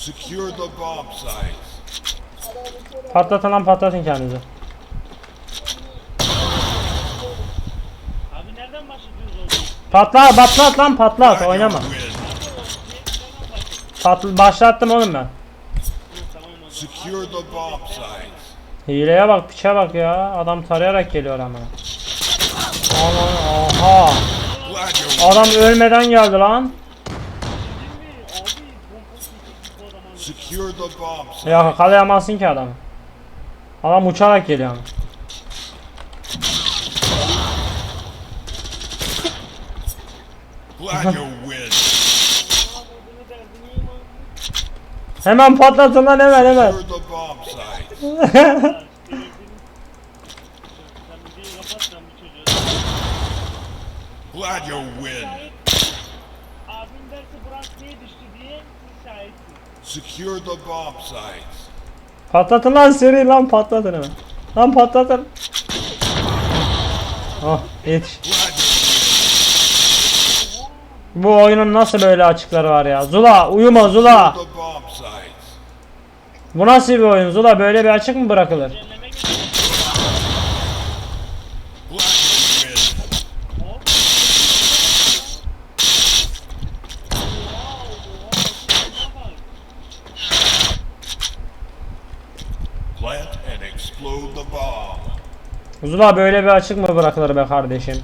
Secure the bomb sites. Patlatın lan patlatın kendinizi. Abi nereden başlatıyoruz oğlum? Patla patlat lan patlat oynama. Patl başlattım oğlum ben. Secure the bomb sites. Hileye bak piçe bak ya. Adam tarayarak geliyor ama. Aman aha. Adam ölmeden geldi lan. Değil mi? Abi pompon çekecek bu adama. Secure the bomb sites. Ya yakalayamazsın ki adamı. Adam uçarak geliyor ama. Hemen patlatın lan hemen hemen. Glad you win. Niye düştü diye. Secure the bomb sites. Patlatın lan seri lan patlatın hemen. Lan patlatın. Oh yetiş. Bu oyunun nasıl böyle açıkları var ya. Zula uyuma Zula. Bu nasıl bir oyun Zula böyle bir açık mı bırakılır? Cehenneme gidiyor. Glad you win. Hop. Plant and explode the bomb. Zula böyle bir açık mı bırakılır be kardeşim?